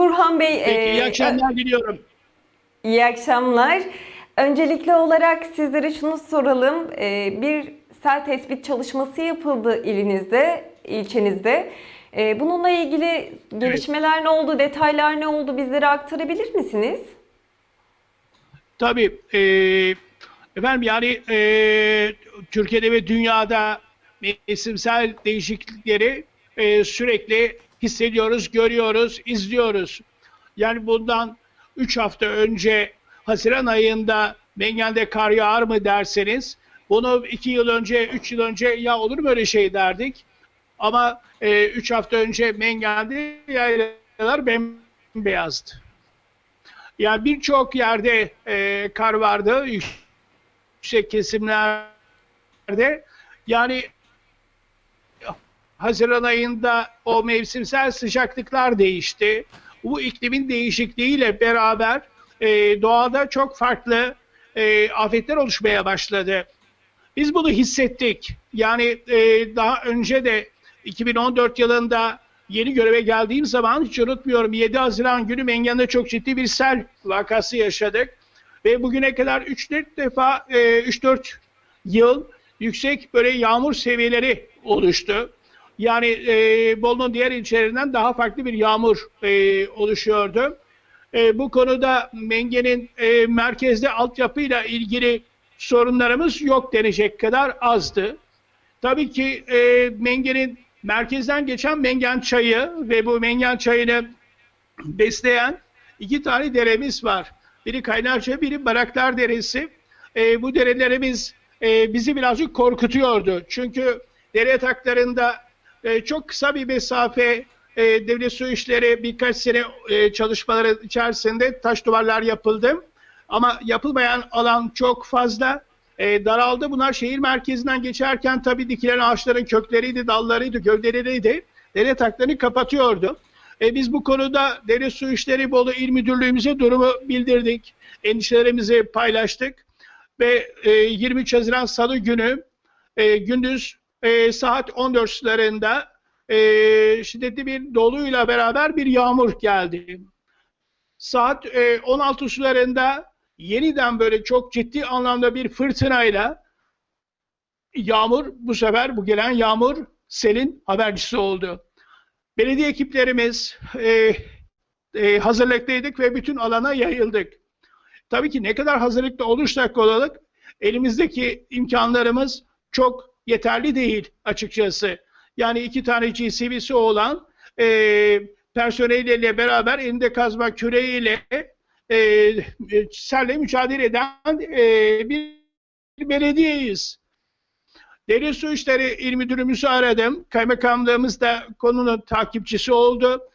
Turhan Bey, Peki, e, iyi akşamlar diliyorum. iyi akşamlar. Öncelikli olarak sizlere şunu soralım. E, bir sel tespit çalışması yapıldı ilinizde, ilçenizde. E, bununla ilgili gelişmeler ne oldu, detaylar ne oldu bizlere aktarabilir misiniz? Tabii, e, efendim yani e, Türkiye'de ve dünyada mevsimsel değişiklikleri e, sürekli hissediyoruz, görüyoruz, izliyoruz. Yani bundan 3 hafta önce Haziran ayında Mengen'de kar yağar mı derseniz bunu 2 yıl önce, 3 yıl önce ya olur mu öyle şey derdik. Ama 3 hafta önce Mengen'de yaylalar bembeyazdı. Yani birçok yerde e, kar vardı, yüksek kesimlerde. Yani Haziran ayında o mevsimsel sıcaklıklar değişti. Bu iklimin değişikliğiyle beraber e, doğada çok farklı e, afetler oluşmaya başladı. Biz bunu hissettik. Yani e, daha önce de 2014 yılında yeni göreve geldiğim zaman hiç unutmuyorum 7 Haziran günü Mengen'de çok ciddi bir sel vakası yaşadık. Ve bugüne kadar 3-4 defa e, 3-4 yıl yüksek böyle yağmur seviyeleri oluştu. Yani e, Bolu'nun diğer ilçelerinden daha farklı bir yağmur e, oluşuyordu. E, bu konuda Mengen'in e, merkezde altyapıyla ilgili sorunlarımız yok denecek kadar azdı. Tabii ki e, Mengen'in merkezden geçen Mengen çayı ve bu Mengen çayını besleyen iki tane deremiz var. Biri Kaynarca, biri Baraklar Deresi. E, bu derelerimiz e, bizi birazcık korkutuyordu. Çünkü dere yataklarında e, çok kısa bir mesafe e, devlet su işleri birkaç sene e, çalışmaları içerisinde taş duvarlar yapıldı. Ama yapılmayan alan çok fazla e, daraldı. Bunlar şehir merkezinden geçerken tabii dikilen ağaçların kökleriydi, dallarıydı, gövdeleriydi. Dere yataklarını kapatıyordu. E, biz bu konuda Dere Su İşleri Bolu İl Müdürlüğümüze durumu bildirdik. Endişelerimizi paylaştık. Ve e, 23 Haziran Salı günü e, gündüz e, saat 14 sularında e, şiddetli bir doluyla beraber bir yağmur geldi. Saat e, 16 sularında yeniden böyle çok ciddi anlamda bir fırtınayla yağmur bu sefer bu gelen yağmur selin habercisi oldu. Belediye ekiplerimiz e, e, hazırlıklıydık ve bütün alana yayıldık. Tabii ki ne kadar hazırlıklı olursak olalım elimizdeki imkanlarımız çok yeterli değil açıkçası. Yani iki tane GCV'si olan e, personeliyle beraber elinde kazma küreğiyle e, serle mücadele eden e, bir belediyeyiz. Dere Su İşleri İl Müdürümüzü aradım. Kaymakamlığımız da konunun takipçisi oldu.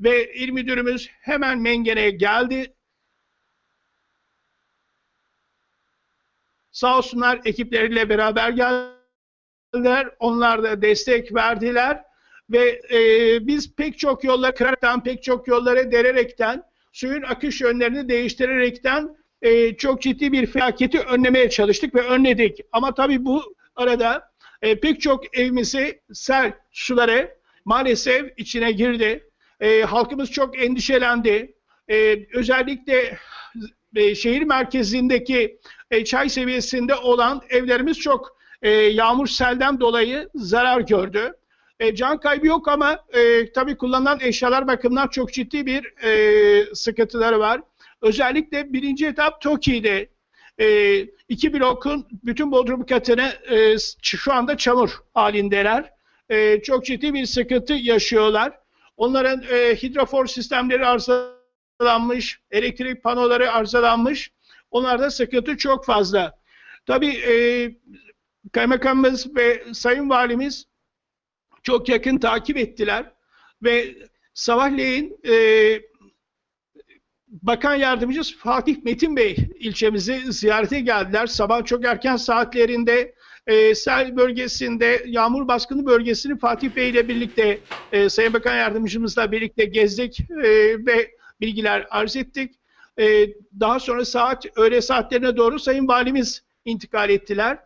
Ve İl Müdürümüz hemen Mengen'e geldi. Sağ olsunlar ekipleriyle beraber geldiler. Onlar da destek verdiler. Ve e, biz pek çok yollara kıraraktan, pek çok yollara dererekten, suyun akış yönlerini değiştirerekten e, çok ciddi bir felaketi önlemeye çalıştık ve önledik. Ama tabii bu arada e, pek çok evimizi sel suları maalesef içine girdi. E, halkımız çok endişelendi. E, özellikle e, şehir merkezindeki e, çay seviyesinde olan evlerimiz çok e, yağmur selden dolayı zarar gördü. E, can kaybı yok ama e, tabii kullanılan eşyalar bakımından çok ciddi bir e, sıkıntıları var. Özellikle birinci etap TOKİ'de e, iki blokun bütün bodrum katını e, şu anda çamur halindeler. E, çok ciddi bir sıkıntı yaşıyorlar. Onların e, hidrofor sistemleri arızalanmış, elektrik panoları arızalanmış. Onlarda sıkıntı çok fazla. Tabii e, kaymakamımız ve sayın valimiz çok yakın takip ettiler ve sabahleyin e, Bakan Yardımcısı Fatih Metin Bey ilçemizi ziyarete geldiler. Sabah çok erken saatlerinde e, sel bölgesinde yağmur baskını bölgesini Fatih Bey ile birlikte e, Sayın Bakan Yardımcımızla birlikte gezdik e, ve bilgiler arz ettik. E, daha sonra saat öğle saatlerine doğru Sayın Valimiz intikal ettiler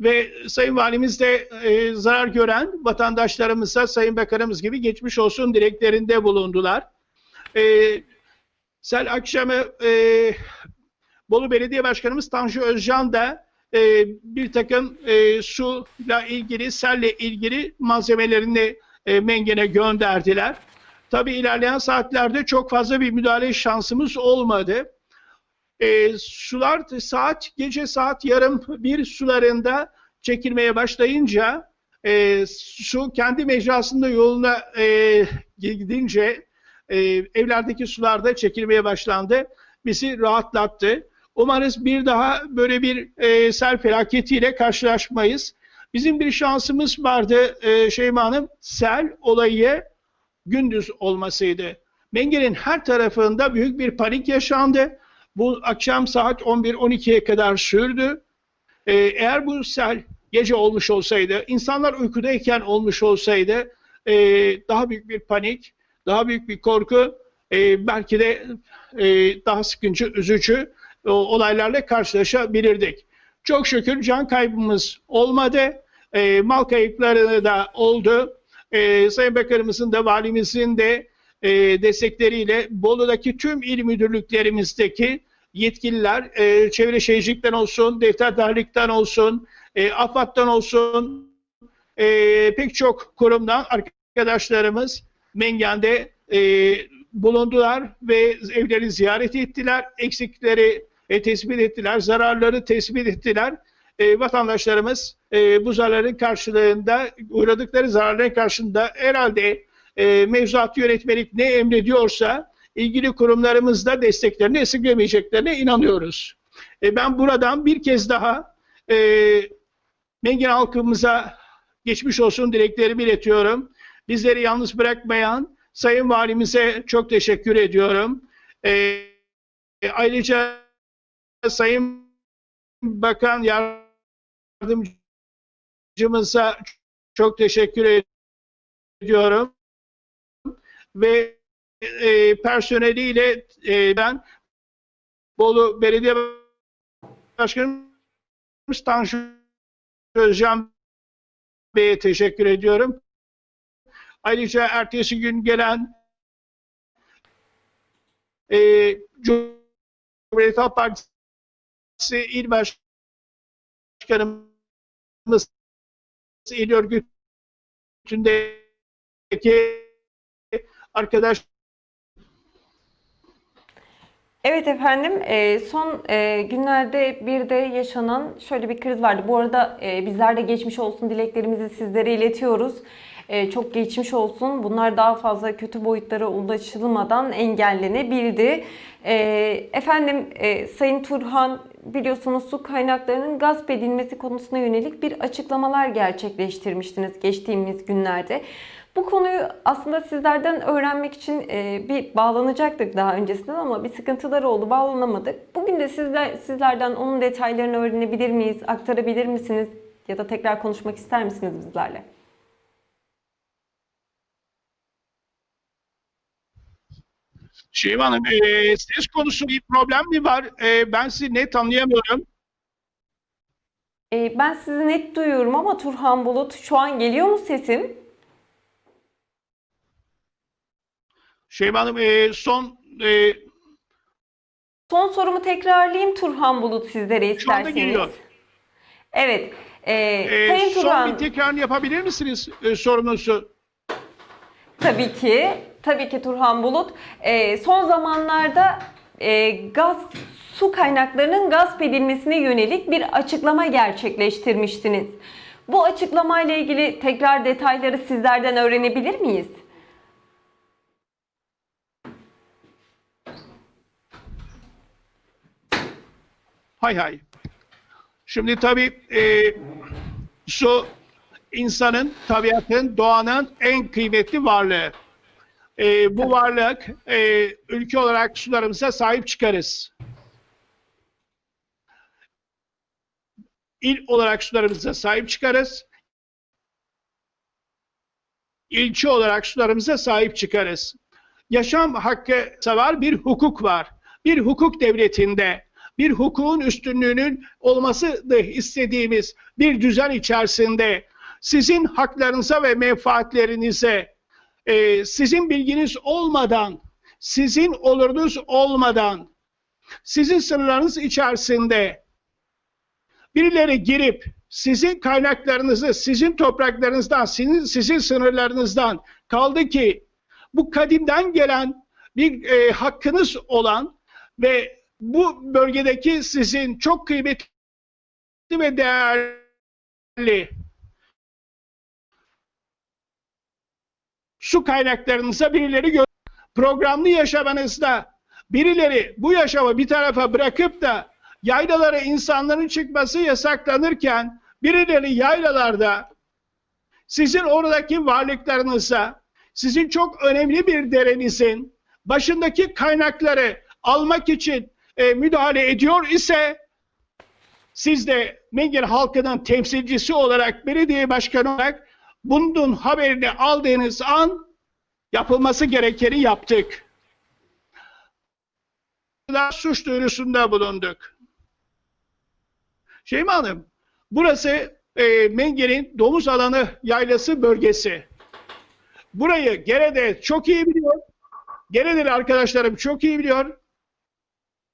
ve Sayın Valimiz de e, zarar gören vatandaşlarımıza Sayın Bakanımız gibi geçmiş olsun dileklerinde bulundular. e, sel akşamı e, Bolu Belediye Başkanımız Tanju Özcan da e, bir takım e, suyla ilgili, selle ilgili malzemelerini e, Mengen'e gönderdiler. Tabii ilerleyen saatlerde çok fazla bir müdahale şansımız olmadı. E, sular saat gece saat yarım bir sularında çekilmeye başlayınca e, su kendi mecrasında yoluna e, gidince e, evlerdeki sular da çekilmeye başlandı. Bizi rahatlattı. Umarız bir daha böyle bir e, sel felaketiyle karşılaşmayız. Bizim bir şansımız vardı e, Şeyma Hanım, sel olayı gündüz olmasıydı. Mengen'in her tarafında büyük bir panik yaşandı. Bu akşam saat 11-12'ye kadar sürdü. Ee, eğer bu sel gece olmuş olsaydı, insanlar uykudayken olmuş olsaydı e, daha büyük bir panik, daha büyük bir korku, e, belki de e, daha sıkıntı, üzücü e, olaylarla karşılaşabilirdik. Çok şükür can kaybımız olmadı. E, mal kayıpları da oldu. E, Sayın Bakanımızın da valimizin de e, destekleriyle Bolu'daki tüm il müdürlüklerimizdeki yetkililer, e, çevre şehircilikten olsun, defter tahrilikten olsun, e, AFAD'dan olsun, e, pek çok kurumdan arkadaşlarımız Mengen'de e, bulundular ve evleri ziyaret ettiler. Eksikleri e, tespit ettiler, zararları tespit ettiler. E, vatandaşlarımız e, bu zararın karşılığında, uğradıkları zararların karşılığında herhalde e, mevzuat yönetmelik ne emrediyorsa ilgili kurumlarımız da desteklerini esirgemeyeceklerine inanıyoruz. E, ben buradan bir kez daha e, Mengen halkımıza geçmiş olsun dileklerimi iletiyorum. Bizleri yalnız bırakmayan Sayın Valimize çok teşekkür ediyorum. E, ayrıca Sayın Bakan Yardımcımıza çok teşekkür ediyorum. Ve e, personeliyle e, ben Bolu Belediye Başkanımız Tanju Özcan Bey'e teşekkür ediyorum. Ayrıca ertesi gün gelen e, Cumhuriyet Halk Partisi İl Başkanımız İl Örgütü'ndeki arkadaş Evet efendim, e, son e, günlerde bir de yaşanan şöyle bir kriz vardı. Bu arada e, bizler de geçmiş olsun dileklerimizi sizlere iletiyoruz. Çok geçmiş olsun. Bunlar daha fazla kötü boyutlara ulaşılmadan engellenebildi. Efendim, Sayın Turhan biliyorsunuz su kaynaklarının gasp edilmesi konusuna yönelik bir açıklamalar gerçekleştirmiştiniz geçtiğimiz günlerde. Bu konuyu aslında sizlerden öğrenmek için e, bir bağlanacaktık daha öncesinden ama bir sıkıntılar oldu, bağlanamadık. Bugün de sizler sizlerden onun detaylarını öğrenebilir miyiz, aktarabilir misiniz ya da tekrar konuşmak ister misiniz bizlerle? Şeyma Hanım, e, ses konusu bir problem mi var? E, ben sizi net anlayamıyorum. E, ben sizi net duyuyorum ama Turhan Bulut şu an geliyor mu sesim? Şeyma Hanım, e, son e, Son sorumu tekrarlayayım Turhan Bulut sizlere Şu anda isterseniz. geliyor. Evet. E, e, Sayın son Turhan, bir tekrarını yapabilir misiniz e, sorunuzu? tabii ki, tabii ki Turhan Bulut. E, son zamanlarda e, gaz su kaynaklarının gasp edilmesine yönelik bir açıklama gerçekleştirmiştiniz. Bu açıklamayla ilgili tekrar detayları sizlerden öğrenebilir miyiz? Hay hay. Şimdi tabii e, su insanın, tabiatın, doğanın en kıymetli varlığı. E, bu varlık e, ülke olarak sularımıza sahip çıkarız. İl olarak sularımıza sahip çıkarız. İlçe olarak sularımıza sahip çıkarız. Yaşam hakkı var, bir hukuk var. Bir hukuk devletinde bir hukukun üstünlüğünün olması da istediğimiz bir düzen içerisinde sizin haklarınıza ve menfaatlerinize e, sizin bilginiz olmadan sizin olurunuz olmadan sizin sınırlarınız içerisinde birileri girip sizin kaynaklarınızı, sizin topraklarınızdan, sizin, sizin sınırlarınızdan kaldı ki bu kadimden gelen bir e, hakkınız olan ve bu bölgedeki sizin çok kıymetli ve değerli su kaynaklarınıza birileri gö- programlı yaşamanızda birileri bu yaşamı bir tarafa bırakıp da yaylalara insanların çıkması yasaklanırken birileri yaylalarda sizin oradaki varlıklarınıza, sizin çok önemli bir derenizin başındaki kaynakları almak için e, müdahale ediyor ise siz de Mengel halkının temsilcisi olarak, belediye başkanı olarak bunun haberini aldığınız an yapılması gerekeni yaptık. Suç duyurusunda bulunduk. Şeyma Hanım, burası e, Mengen'in domuz alanı yaylası bölgesi. Burayı Gerede çok iyi biliyor. Gerede'li arkadaşlarım çok iyi biliyor.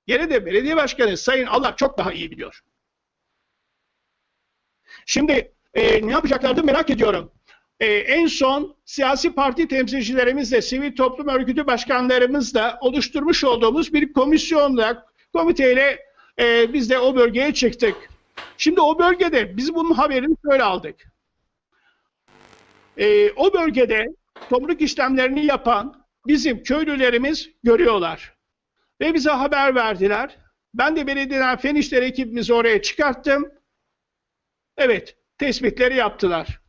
Gerede Belediye Başkanı Sayın Allah çok daha iyi biliyor. Şimdi e, ne yapacaklardı merak ediyorum. E, en son siyasi parti temsilcilerimizle, sivil toplum örgütü başkanlarımızla oluşturmuş olduğumuz bir komisyonla, komiteyle e, biz de o bölgeye çıktık. Şimdi o bölgede biz bunun haberini şöyle aldık. E, o bölgede tomruk işlemlerini yapan bizim köylülerimiz görüyorlar. Ve bize haber verdiler. Ben de belediyeden fen işleri ekibimizi oraya çıkarttım. Evet, tespitleri yaptılar.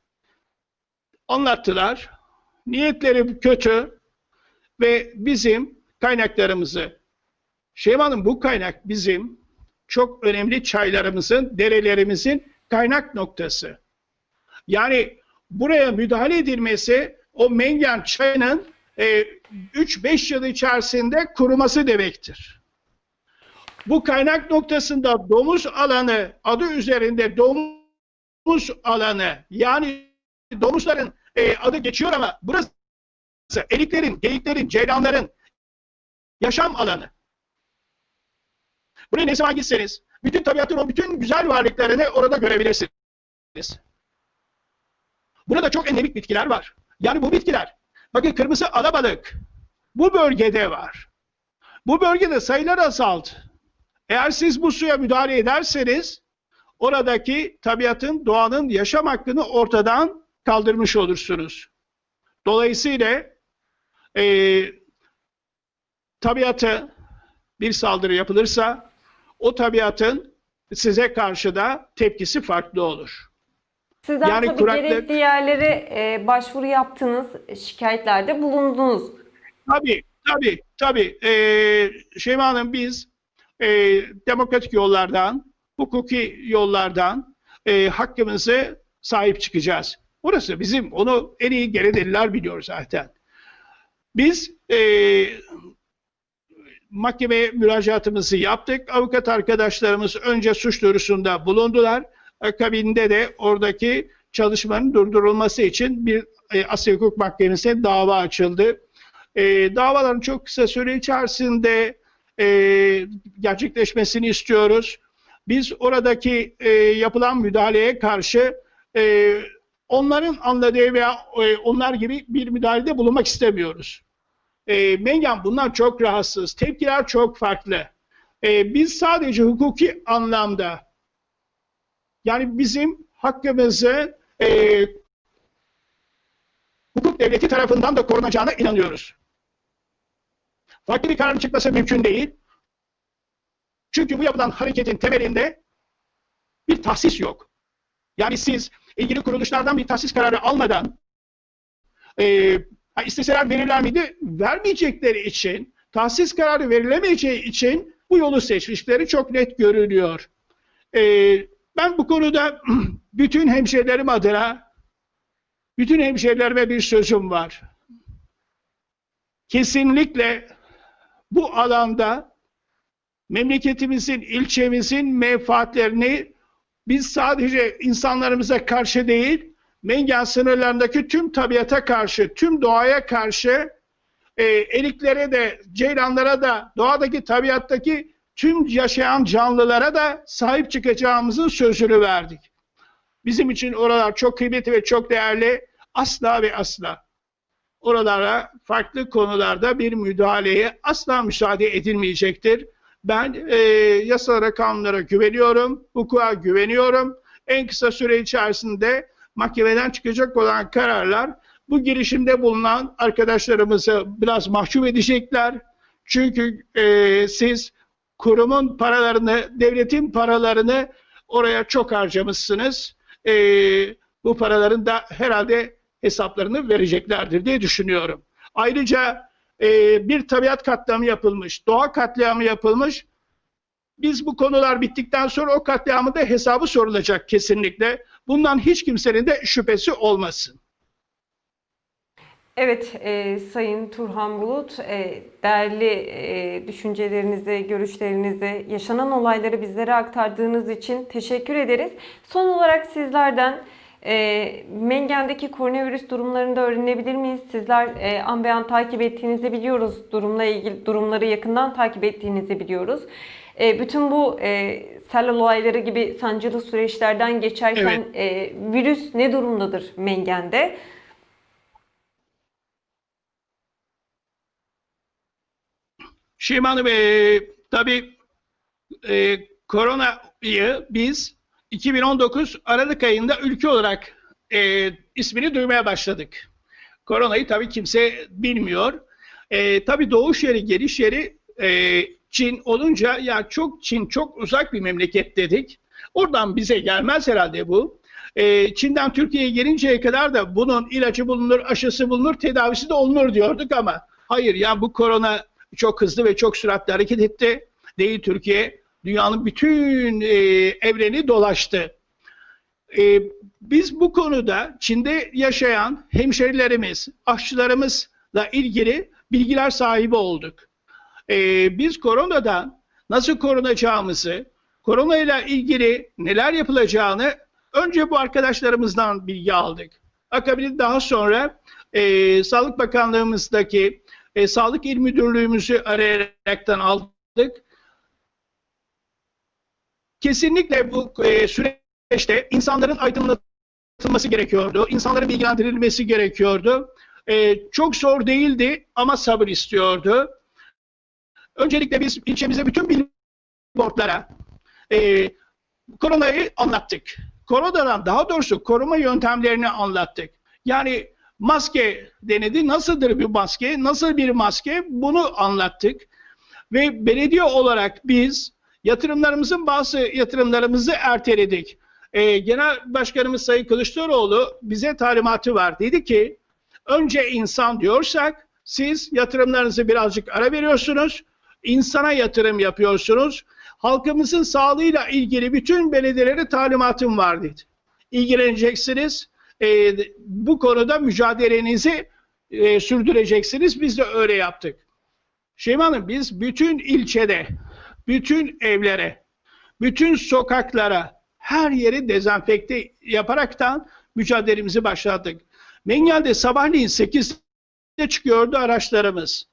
Anlattılar. Niyetleri kötü ve bizim kaynaklarımızı Şeyma Hanım bu kaynak bizim çok önemli çaylarımızın, derelerimizin kaynak noktası. Yani buraya müdahale edilmesi o mengen çayının 3-5 yıl içerisinde kuruması demektir. Bu kaynak noktasında domuz alanı adı üzerinde domuz alanı yani domuzların e, adı geçiyor ama burası eliklerin, geyiklerin, ceylanların yaşam alanı. Buraya ne zaman gitseniz bütün tabiatın o bütün güzel varlıklarını orada görebilirsiniz. Burada çok endemik bitkiler var. Yani bu bitkiler, bakın kırmızı alabalık bu bölgede var. Bu bölgede sayılar azaldı. Eğer siz bu suya müdahale ederseniz oradaki tabiatın, doğanın yaşam hakkını ortadan kaldırmış olursunuz. Dolayısıyla e, tabiatı bir saldırı yapılırsa o tabiatın size karşı da tepkisi farklı olur. Sizden Yani tabii kuraklık- gerekli yerlere e, başvuru yaptınız, şikayetlerde bulundunuz. Tabii, tabii, tabii. Ee, Şeyma Hanım biz e, demokratik yollardan, hukuki yollardan e, hakkımızı sahip çıkacağız. Burası bizim, onu en iyi Geredeliler biliyor zaten. Biz e, mahkemeye müracaatımızı yaptık. Avukat arkadaşlarımız önce suç duyurusunda bulundular. Akabinde de oradaki çalışmanın durdurulması için bir e, Asya Hukuk Mahkemesi'ne dava açıldı. E, davaların çok kısa süre içerisinde e, gerçekleşmesini istiyoruz. Biz oradaki e, yapılan müdahaleye karşı e, onların anladığı veya e, onlar gibi bir müdahalede bulunmak istemiyoruz. E, Mengen bundan çok rahatsız. Tepkiler çok farklı. E, biz sadece hukuki anlamda yani bizim hakkımızı e, hukuk devleti tarafından da korunacağına inanıyoruz. Farklı bir kararın çıkması mümkün değil. Çünkü bu yapılan hareketin temelinde bir tahsis yok. Yani siz ilgili kuruluşlardan bir tahsis kararı almadan e, isteseler verirler miydi? Vermeyecekleri için, tahsis kararı verilemeyeceği için bu yolu seçmişleri çok net görülüyor. E, ben bu konuda bütün hemşehrilerim adına bütün hemşehrilerime bir sözüm var. Kesinlikle bu alanda memleketimizin, ilçemizin menfaatlerini biz sadece insanlarımıza karşı değil, Mengen sınırlarındaki tüm tabiata karşı, tüm doğaya karşı e, eriklere de, ceylanlara da, doğadaki, tabiattaki tüm yaşayan canlılara da sahip çıkacağımızın sözünü verdik. Bizim için oralar çok kıymetli ve çok değerli. Asla ve asla oralara farklı konularda bir müdahaleye asla müsaade edilmeyecektir. Ben e, yasalara, kanunlara güveniyorum, hukuka güveniyorum. En kısa süre içerisinde mahkemeden çıkacak olan kararlar bu girişimde bulunan arkadaşlarımızı biraz mahcup edecekler. Çünkü e, siz kurumun paralarını, devletin paralarını oraya çok harcamışsınız. E, bu paraların da herhalde hesaplarını vereceklerdir diye düşünüyorum. Ayrıca e, bir tabiat katliamı yapılmış, doğa katliamı yapılmış. Biz bu konular bittikten sonra o katliamın da hesabı sorulacak kesinlikle. Bundan hiç kimsenin de şüphesi olmasın. Evet, e, Sayın Turhan Bulut, e, değerli e, düşüncelerinizi, görüşlerinizi, yaşanan olayları bizlere aktardığınız için teşekkür ederiz. Son olarak sizlerden e, Mengen'deki koronavirüs durumlarını da öğrenebilir miyiz? Sizler e, an be an takip ettiğinizi biliyoruz. Durumla ilgili durumları yakından takip ettiğinizi biliyoruz. E, bütün bu e, sel olayları gibi sancılı süreçlerden geçerken e, virüs ne durumdadır Mengen'de? Hanım, e, tabii e, koronayı biz 2019 Aralık ayında ülke olarak e, ismini duymaya başladık. Koronayı tabii kimse bilmiyor. E, tabii doğuş yeri, geliş yeri e, Çin olunca ya çok Çin çok uzak bir memleket dedik. Oradan bize gelmez herhalde bu. E, Çin'den Türkiye'ye gelinceye kadar da bunun ilacı bulunur, aşısı bulunur, tedavisi de olunur diyorduk ama hayır ya bu korona çok hızlı ve çok süratli hareket etti. Değil Türkiye, dünyanın bütün e, evreni dolaştı. E, biz bu konuda Çin'de yaşayan hemşerilerimiz, aşçılarımızla ilgili bilgiler sahibi olduk. E, biz koronadan nasıl korunacağımızı, koronayla ilgili neler yapılacağını önce bu arkadaşlarımızdan bilgi aldık. Akabinde daha sonra e, Sağlık Bakanlığımızdaki e, Sağlık İl Müdürlüğümüzü arayaraktan aldık. Kesinlikle bu e, süreçte insanların aydınlatılması gerekiyordu. insanların bilgilendirilmesi gerekiyordu. E, çok zor değildi ama sabır istiyordu. Öncelikle biz ilçemize bütün billboardlara e, koronayı anlattık. Koronadan daha doğrusu koruma yöntemlerini anlattık. Yani maske denedi. Nasıldır bir maske? Nasıl bir maske? Bunu anlattık. Ve belediye olarak biz yatırımlarımızın bazı yatırımlarımızı erteledik. Ee, Genel Başkanımız Sayın Kılıçdaroğlu bize talimatı var. Dedi ki önce insan diyorsak siz yatırımlarınızı birazcık ara veriyorsunuz. insana yatırım yapıyorsunuz. Halkımızın sağlığıyla ilgili bütün belediyelere talimatım var dedi. İlgileneceksiniz e, bu konuda mücadelenizi e, sürdüreceksiniz. Biz de öyle yaptık. Şeyma Hanım biz bütün ilçede, bütün evlere, bütün sokaklara, her yeri dezenfekte yaparaktan mücadelemizi başlattık. Mengen'de sabahleyin 8'de çıkıyordu araçlarımız.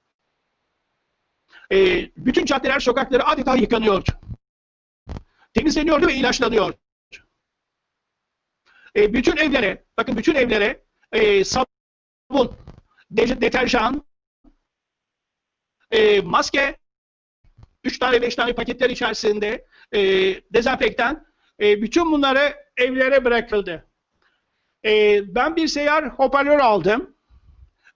E, bütün caddeler, sokakları adeta yıkanıyordu. Temizleniyordu ve ilaçlanıyordu. E, bütün evlere, bakın bütün evlere e, sabun, de, deterjan, e, maske, 3 tane 5 tane paketler içerisinde e, dezenfektan, e, bütün bunları evlere bırakıldı. E, ben bir seyyar hoparlör aldım.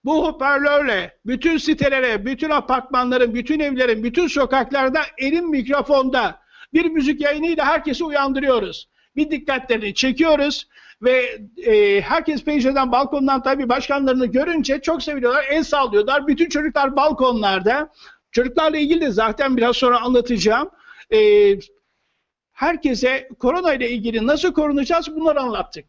Bu hoparlörle bütün sitelere, bütün apartmanların, bütün evlerin, bütün sokaklarda elim mikrofonda bir müzik yayınıyla herkesi uyandırıyoruz. Bir dikkatlerini çekiyoruz ve e, herkes pencereden, balkondan tabii başkanlarını görünce çok seviniyorlar, el sallıyorlar. Bütün çocuklar balkonlarda. Çocuklarla ilgili de zaten biraz sonra anlatacağım. E, herkese korona ile ilgili nasıl korunacağız bunları anlattık.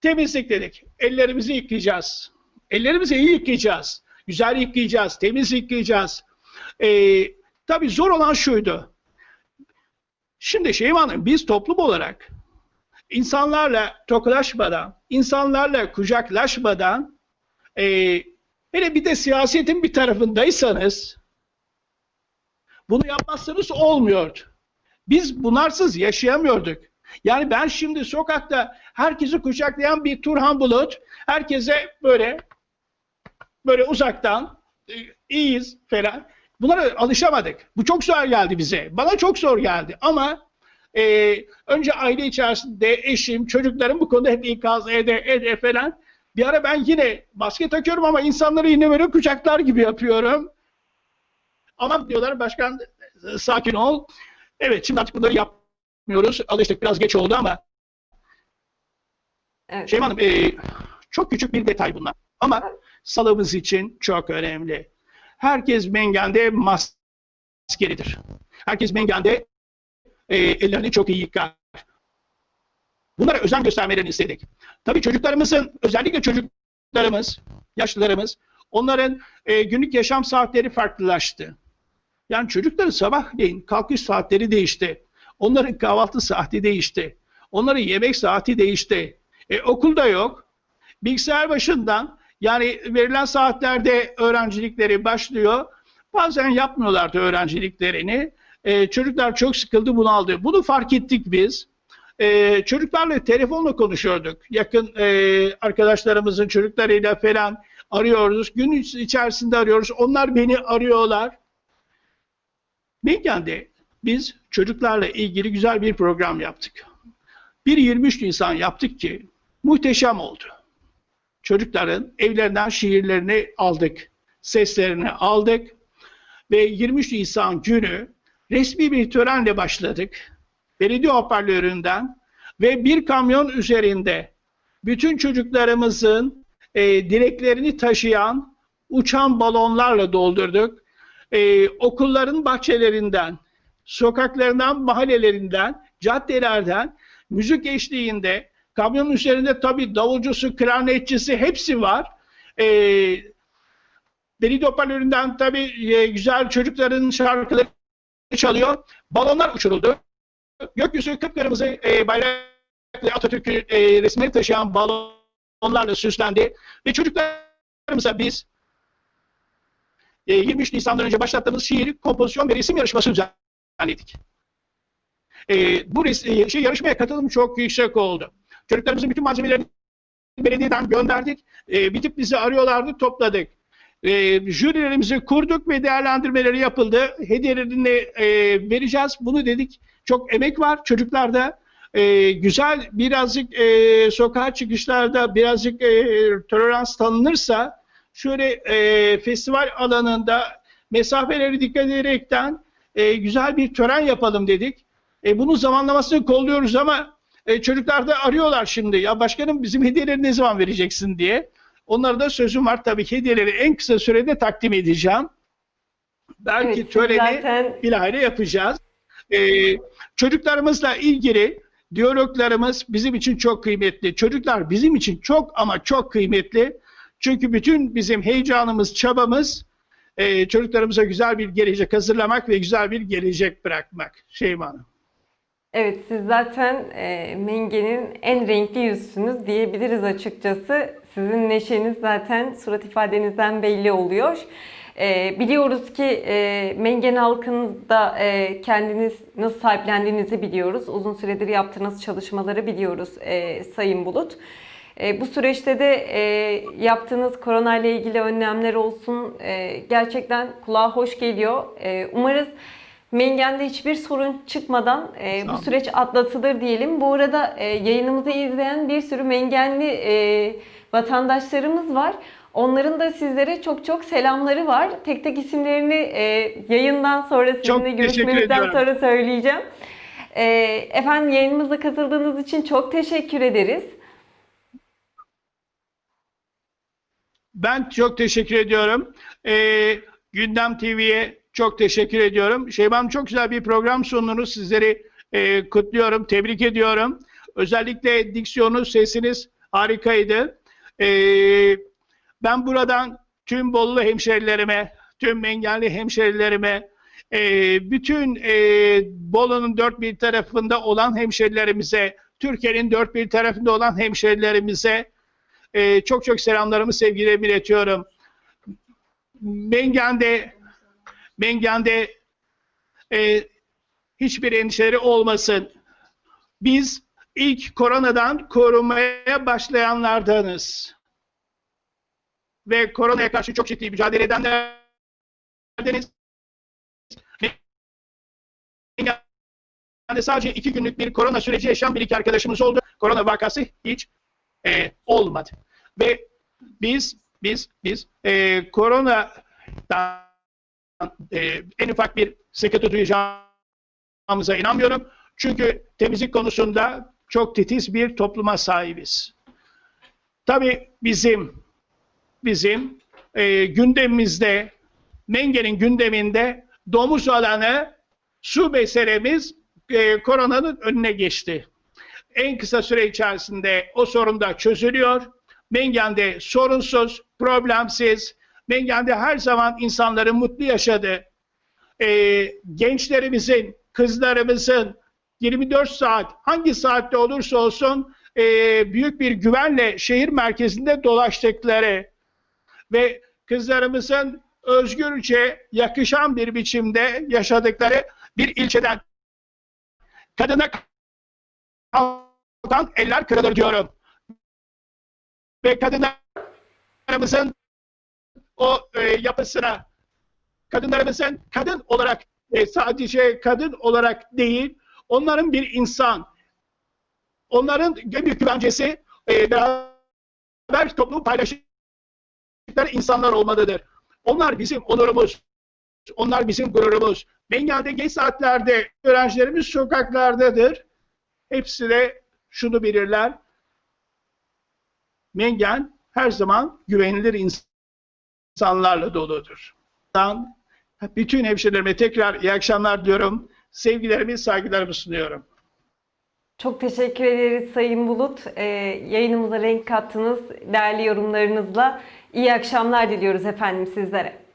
Temizlik dedik. Ellerimizi yıkayacağız. Ellerimizi iyi yıkayacağız. Güzel yıkayacağız, temiz yıkayacağız. E, tabii zor olan şuydu. Şimdi Şeyma Hanım biz toplum olarak insanlarla tokalaşmadan, insanlarla kucaklaşmadan e, Hele bir de siyasetin bir tarafındaysanız bunu yapmazsanız olmuyordu. Biz bunlarsız yaşayamıyorduk. Yani ben şimdi sokakta herkesi kucaklayan bir Turhan Bulut, herkese böyle böyle uzaktan e, iyiyiz falan. Bunlara alışamadık. Bu çok zor geldi bize. Bana çok zor geldi ama e, önce aile içerisinde eşim, çocuklarım bu konuda hep ikaz ede ede falan. Bir ara ben yine maske takıyorum ama insanları yine böyle kucaklar gibi yapıyorum. Ama diyorlar başkan sakin ol. Evet şimdi artık bunları yapmıyoruz. Alıştık biraz geç oldu ama Evet. Şeyma Hanım e, çok küçük bir detay bunlar. Ama salımız için çok önemli. Herkes Mengen'de maskelidir. Herkes Mengen'de e, ellerini çok iyi yıkar. Bunlara özen göstermelerini istedik. Tabii çocuklarımızın, özellikle çocuklarımız, yaşlılarımız, onların e, günlük yaşam saatleri farklılaştı. Yani çocukların sabahleyin kalkış saatleri değişti. Onların kahvaltı saati değişti. Onların yemek saati değişti. E, okulda yok. Bilgisayar başından yani verilen saatlerde öğrencilikleri başlıyor. Bazen yapmıyorlardı öğrenciliklerini. E, çocuklar çok sıkıldı bunaldı. Bunu fark ettik biz. E, çocuklarla telefonla konuşuyorduk. Yakın e, arkadaşlarımızın çocuklarıyla falan arıyoruz. Gün içerisinde arıyoruz. Onlar beni arıyorlar. Mengen'de biz çocuklarla ilgili güzel bir program yaptık. Bir 23 Nisan yaptık ki muhteşem oldu. Çocukların evlerinden şiirlerini aldık, seslerini aldık ve 23 Nisan günü resmi bir törenle başladık. Belediye hoparlöründen ve bir kamyon üzerinde bütün çocuklarımızın e, dileklerini taşıyan uçan balonlarla doldurduk. E, okulların bahçelerinden, sokaklarından, mahallelerinden, caddelerden müzik eşliğinde kamyonun üzerinde tabii davulcusu, klarnetçisi hepsi var. E, belediye hoparlöründen tabii e, güzel çocukların şarkıları çalıyor. Balonlar uçuruldu. Gökyüzü kıpkırmızı e, bayraklı Atatürk e, resimleri taşıyan balonlarla süslendi. Ve çocuklarımıza biz e, 23 Nisan'dan önce başlattığımız şiir, kompozisyon ve resim yarışması düzenledik. E, bu res, şey, yarışmaya katılım çok yüksek oldu. Çocuklarımızın bütün malzemelerini belediyeden gönderdik. E, bitip bizi arıyorlardı, topladık. E, jürilerimizi kurduk ve değerlendirmeleri yapıldı. Hediyelerini e, vereceğiz. Bunu dedik. Çok emek var çocuklarda. E, güzel birazcık e, sokağa çıkışlarda birazcık e, tolerans tanınırsa şöyle e, festival alanında mesafeleri dikkat ederekten e, güzel bir tören yapalım dedik. E, bunun zamanlamasını kolluyoruz ama e, çocuklar da arıyorlar şimdi. Ya başkanım bizim hediyeleri ne zaman vereceksin diye. Onlara da sözüm var tabii ki hediyeleri en kısa sürede takdim edeceğim. Belki Evet, töreni zaten- bilahare yapacağız. Ee, çocuklarımızla ilgili diyaloglarımız bizim için çok kıymetli. Çocuklar bizim için çok ama çok kıymetli. Çünkü bütün bizim heyecanımız, çabamız e, çocuklarımıza güzel bir gelecek hazırlamak ve güzel bir gelecek bırakmak. Şeyma Hanım. Evet, siz zaten e, Menge'nin en renkli yüzsünüz diyebiliriz açıkçası. Sizin neşeniz zaten surat ifadenizden belli oluyor. E, biliyoruz ki e, Mengen halkında e, kendiniz nasıl sahiplendiğinizi biliyoruz. Uzun süredir yaptığınız çalışmaları biliyoruz e, Sayın Bulut. E, bu süreçte de e, yaptığınız korona ile ilgili önlemler olsun e, gerçekten kulağa hoş geliyor. E, umarız Mengen'de hiçbir sorun çıkmadan e, bu süreç atlatılır diyelim. Bu arada e, yayınımızı izleyen bir sürü Mengenli e, vatandaşlarımız var. Onların da sizlere çok çok selamları var. Tek tek isimlerini e, yayından sonra sizinle görüşmemizden sonra söyleyeceğim. E, efendim yayınımıza katıldığınız için çok teşekkür ederiz. Ben çok teşekkür ediyorum. Ee, Gündem TV'ye çok teşekkür ediyorum. Şeyma Hanım çok güzel bir program sundunuz. Sizleri e, kutluyorum, tebrik ediyorum. Özellikle diksiyonunuz, sesiniz harikaydı. Ee, ben buradan tüm Bollu hemşerilerime, tüm Mengenli hemşerilerime, e, bütün e, Bolu'nun dört bir tarafında olan hemşerilerimize, Türkiye'nin dört bir tarafında olan hemşerilerimize e, çok çok selamlarımı, sevgilerimi iletiyorum. Mengen'de Mengen'de e, hiçbir endişeleri olmasın. Biz ilk koronadan korunmaya başlayanlardanız. Ve koronaya karşı çok ciddi mücadele edenlerdeniz. Yani sadece iki günlük bir korona süreci yaşayan bir iki arkadaşımız oldu. Korona vakası hiç e, olmadı. Ve biz biz biz e, koronadan e, en ufak bir sıkıntı duyacağımıza inanmıyorum. Çünkü temizlik konusunda çok titiz bir topluma sahibiz. Tabii bizim bizim e, gündemimizde Mengen'in gündeminde domuz alanı su meselemiz e, koronanın önüne geçti. En kısa süre içerisinde o sorun da çözülüyor. Mengen'de sorunsuz, problemsiz, Mengen'de her zaman insanların mutlu yaşadığı, e, gençlerimizin, kızlarımızın 24 saat hangi saatte olursa olsun e, büyük bir güvenle şehir merkezinde dolaştıkları ve kızlarımızın özgürce yakışan bir biçimde yaşadıkları bir ilçeden kadına kalkan eller kırılır diyorum. Ve kadınlarımızın o e, yapısına kadınlarımızın kadın olarak e, sadece kadın olarak değil onların bir insan onların büyük güvencesi e, beraber toplumu paylaştıkları insanlar olmalıdır. Onlar bizim onurumuz. Onlar bizim gururumuz. Bengal'de geç saatlerde öğrencilerimiz sokaklardadır. Hepsi de şunu bilirler. Mengen her zaman güvenilir insanlarla doludur. Bütün hemşehrilerime tekrar iyi akşamlar diyorum. Sevgilerimi, saygılarımı sunuyorum. Çok teşekkür ederiz Sayın Bulut. Ee, yayınımıza renk kattınız değerli yorumlarınızla. İyi akşamlar diliyoruz efendim sizlere.